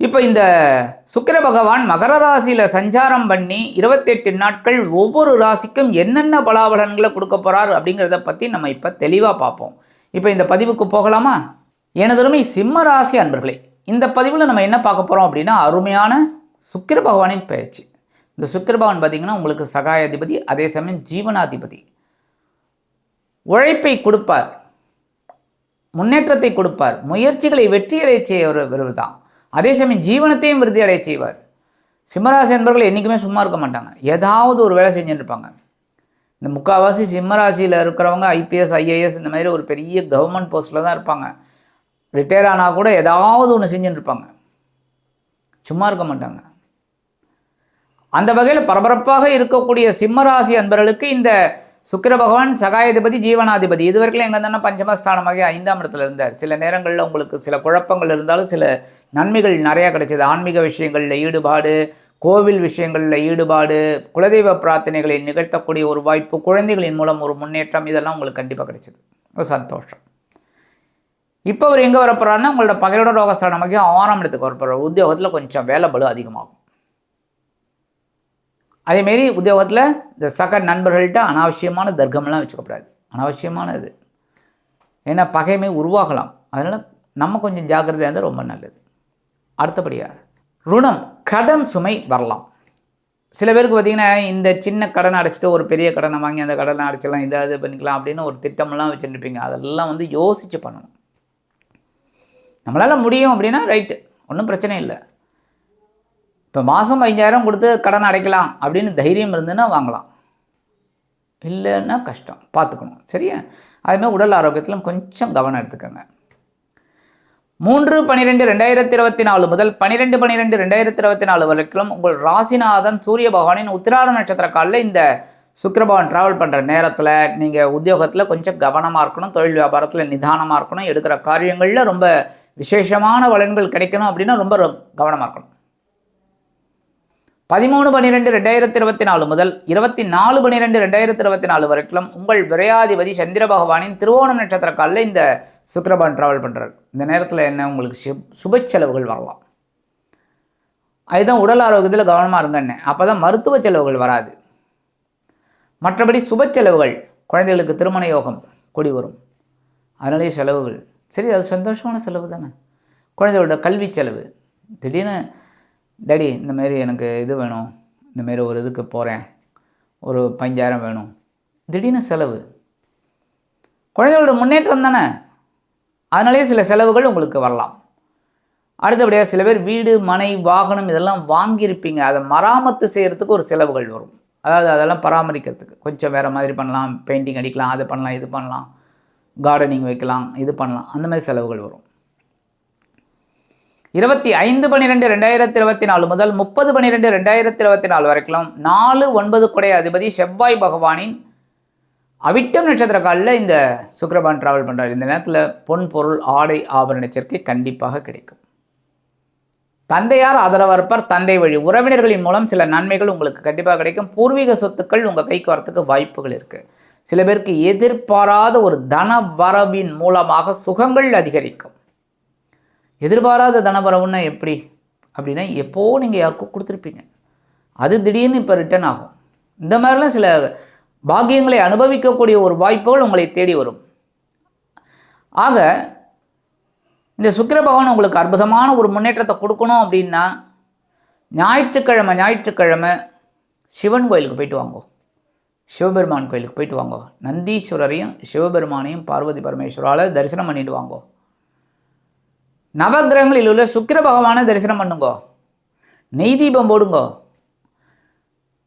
இப்போ இந்த சுக்கிர பகவான் மகர ராசியில் சஞ்சாரம் பண்ணி இருபத்தெட்டு நாட்கள் ஒவ்வொரு ராசிக்கும் என்னென்ன பலாபலன்களை கொடுக்க போகிறார் அப்படிங்கிறத பற்றி நம்ம இப்போ தெளிவாக பார்ப்போம். இப்போ இந்த பதிவுக்கு போகலாமா? எனதருமை சிம்ம ராசி அன்பர்களே இந்த பதிவில் நம்ம என்ன பார்க்க போகிறோம் அப்படின்னா அருமையான சுக்கிர பகவானின் பயிற்சி. இந்த சுக்கிர பகவான் பார்த்தீங்கன்னா உங்களுக்கு சகாயாதிபதி அதே சமயம் ஜீவனாதிபதி. உழைப்பை கொடுப்பார் முன்னேற்றத்தை கொடுப்பார் முயற்சிகளை வெற்றியடைய செய்வர் தான் அதே சமயம் ஜீவனத்தையும் விருத்தி அடைய செய்வார். சிம்மராசி என்பவர்கள் என்றைக்குமே சும்மா இருக்க மாட்டாங்க. ஏதாவது ஒரு வேலை செஞ்சுருப்பாங்க இருப்பாங்க. இந்த முக்கால்வாசி சிம்மராசியில் இருக்கிறவங்க ஐபிஎஸ் ஐஏஎஸ் இந்த மாதிரி ஒரு பெரிய கவர்மெண்ட் போஸ்ட்டில் தான் இருப்பாங்க. ரிட்டையர் ஆனால் கூட ஏதாவது ஒன்று செஞ்சுட்டு இருப்பாங்க. சும்மா இருக்க மாட்டாங்க. அந்த வகையில் பரபரப்பாக இருக்கக்கூடிய சிம்மராசி அன்பர்களுக்கு இந்த சுக்கிர பகவான் சகாயாதிபதி ஜீவனாதிபதி. இதுவரைக்கும் எங்கே இருந்தாலும் பஞ்சமஸ்தானமாக ஐந்தாம் இடத்துல இருந்தார். சில நேரங்களில் உங்களுக்கு சில குழப்பங்கள் இருந்தாலும் சில நன்மைகள் நிறையா கிடைச்சது. ஆன்மீக விஷயங்களில் ஈடுபாடு கோவில் விஷயங்களில் ஈடுபாடு குலதெய்வ பிரார்த்தனைகளை நிகழ்த்தக்கூடிய ஒரு வாய்ப்பு குழந்தைகளின் மூலம் ஒரு முன்னேற்றம் இதெல்லாம் உங்களுக்கு கண்டிப்பாக கிடைச்சிது. ஒரு சந்தோஷம். இப்போ அவர் எங்கே வரப்போறாருன்னா உங்களோட பகையோட ரோகஸ்தானமாக ஆறாம் இடத்துக்கு வரப்போகிறார் உத்தியோகத்தில் கொஞ்சம் வேலை பலு அதிகமாகும். அதேமாரி உத்தியோகத்தில் இந்த சக நண்பர்கள்ட்ட அனாவசியமான தர்க்கமெல்லாம் வச்சுக்கக்கூடாது அனாவசியமான இது ஏன்னா பகைமை உருவாகலாம். அதனால் நம்ம கொஞ்சம் ஜாக்கிரதையாக இருந்தால் ரொம்ப நல்லது. அடுத்தபடியாக ருணம் கடன் சுமை வரலாம். சில பேருக்கு பார்த்திங்கன்னா இந்த சின்ன கடனை அடைச்சிட்டு ஒரு பெரிய கடனை வாங்கி அந்த கடனை அடைச்சிடலாம் இதை இது பண்ணிக்கலாம் அப்படின்னு ஒரு திட்டமெல்லாம் வச்சுருப்பீங்க அதெல்லாம் வந்து யோசித்து பண்ணணும். நம்மளால் முடியும் அப்படின்னா ரைட்டு. ஒன்றும் பிரச்சனை இல்லை. இப்போ மாதம் ஐந்தாயிரம் கொடுத்து கடன் அடைக்கலாம் அப்படின்னு தைரியம் இருந்துன்னா வாங்கலாம். இல்லைன்னா கஷ்டம். பார்த்துக்கணும். சரியா? அதுமாதிரி உடல் ஆரோக்கியத்திலும் கொஞ்சம் கவனம் எடுத்துக்கோங்க. மூன்று பனிரெண்டு ரெண்டாயிரத்தி இருபத்தி நாலு முதல் பனிரெண்டு பனிரெண்டு ரெண்டாயிரத்தி இருபத்தி நாலு வரைக்கும் உங்கள் ராசிநாதன் சூரிய பகவானின் உத்திராட நட்சத்திர காலில் இந்த சுக்கரபவன் ட்ராவல் பண்ணுற நேரத்தில் நீங்கள் உத்தியோகத்தில் கொஞ்சம் கவனமாக இருக்கணும் தொழில் வியாபாரத்தில் நிதானமாக இருக்கணும் எடுக்கிற காரியங்களில் ரொம்ப விசேஷமான வளன்கள் கிடைக்கணும் அப்படின்னா ரொம்ப கவனமாக இருக்கணும். பதிமூணு பன்னிரெண்டு ரெண்டாயிரத்தி இருபத்தி நாலு முதல் இருபத்தி நாலு பன்னிரெண்டு ரெண்டாயிரத்தி இருபத்தி நாலு வரைக்கும் உங்கள் விரையாதிபதி சந்திர பகவானின் திருவோணம் நட்சத்திர காலில் இந்த சுக்கரபான் ட்ராவல் பண்ணுறாரு இந்த நேரத்தில் என்ன உங்களுக்கு சுப செலவுகள் வரலாம். அதுதான் உடல் ஆரோக்கியத்தில் கவனமாக இருங்கன்னு அப்போ தான் மருத்துவ செலவுகள் வராது. மற்றபடி சுப செலவுகள் குழந்தைகளுக்கு திருமண யோகம் கூடி வரும். அதனாலேயே செலவுகள் சரி அது சந்தோஷமான செலவு தானே குழந்தைகளோட கல்வி செலவு திடீர்னு டேடி இந்தமாரி எனக்கு இது வேணும். இந்தமாரி ஒரு இதுக்கு போகிறேன் ஒரு பஞ்சாயிரம் வேணும். திடீர்னு செலவு. குழந்தைகளோட முன்னேற்றம் தானே? அதனாலேயே சில செலவுகள் உங்களுக்கு வரலாம். அடுத்தபடியாக சில பேர் வீடு மனை வாகனம் இதெல்லாம் வாங்கியிருப்பீங்க. அதை மராமத்து செய்கிறதுக்கு ஒரு செலவுகள் வரும். அதாவது அதெல்லாம் பராமரிக்கிறதுக்கு. கொஞ்சம் வேறு மாதிரி பண்ணலாம். பெயிண்டிங் அடிக்கலாம் அது பண்ணலாம் இது பண்ணலாம். கார்டனிங் வைக்கலாம் இது பண்ணலாம். அந்த மாதிரி செலவுகள் வரும். இருபத்தி ஐந்து பன்னிரெண்டு ரெண்டாயிரத்தி இருபத்தி நாலு முதல் முப்பது பன்னிரெண்டு ரெண்டாயிரத்தி இருபத்தி நாலு வரைக்கும் நாலு ஒன்பது குடை அதிபதி செவ்வாய் பகவானின் அவிட்டம் நட்சத்திர காலில் இந்த சுக்கரபான் ட்ராவல் பண்ணுறாரு இந்த நேரத்தில் பொன் பொருள் ஆடை ஆபரண சேர்க்கை கண்டிப்பாக கிடைக்கும். தந்தையார் ஆதரவற்பர் தந்தை வழி உறவினர்களின் மூலம் சில நன்மைகள் உங்களுக்கு கண்டிப்பாக கிடைக்கும். பூர்வீக சொத்துக்கள் உங்கள் கைக்கு வரத்துக்கு வாய்ப்புகள் இருக்குது சில பேருக்கு எதிர்பாராத ஒரு தன வரவின் மூலமாக சுகங்கள் அதிகரிக்கும். எதிர்பாராத தனபரவுன்னா எப்படி? அப்படின்னா எப்போ நீங்கள் யாருக்கும் கொடுத்துருப்பீங்க. அது திடீர்னு இப்போ ரிட்டர்ன் ஆகும். இந்த மாதிரிலாம் சில பாக்கியங்களை அனுபவிக்கக்கூடிய ஒரு வாய்ப்புகள் உங்களை தேடி வரும். ஆக இந்த சுக்கிர பகவான் உங்களுக்கு அற்புதமான ஒரு முன்னேற்றத்தை கொடுக்கணும் அப்படின்னா ஞாயிற்றுக்கிழமை ஞாயிற்றுக்கிழமை சிவன் கோயிலுக்கு போயிட்டு வாங்கோ. சிவபெருமான் கோயிலுக்கு போயிட்டு வாங்கோ. நந்தீஸ்வரரையும் சிவபெருமானையும் பார்வதி பரமேஸ்வரால் தரிசனம் பண்ணிட்டு வாங்கோ. நவகிரகங்களில் உள்ள சுக்கிர பகவானை தரிசனம் பண்ணுங்கோ. நெய் தீபம் போடுங்கோ.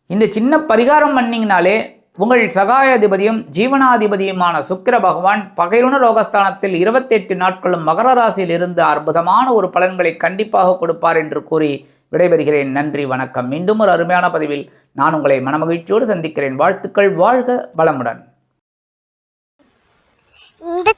இந்த சின்ன பரிகாரம் பண்ணிங்கனாலே உங்கள் சகாயாதிபதியும் ஜீவனாதிபதியுமான சுக்கிர பகவான் பகையுண ரோகஸ்தானத்தில் இருபத்தெட்டு நாட்களும் மகர ராசியில் இருந்து அற்புதமான ஒரு பலன்களை கண்டிப்பாக கொடுப்பார் என்று கூறி விடைபெறுகிறேன். நன்றி வணக்கம். மீண்டும் ஒரு அருமையான பதிவில் நான் உங்களை மனமகிழ்ச்சியோடு சந்திக்கிறேன். வாழ்த்துக்கள் வாழ்க வளமுடன்.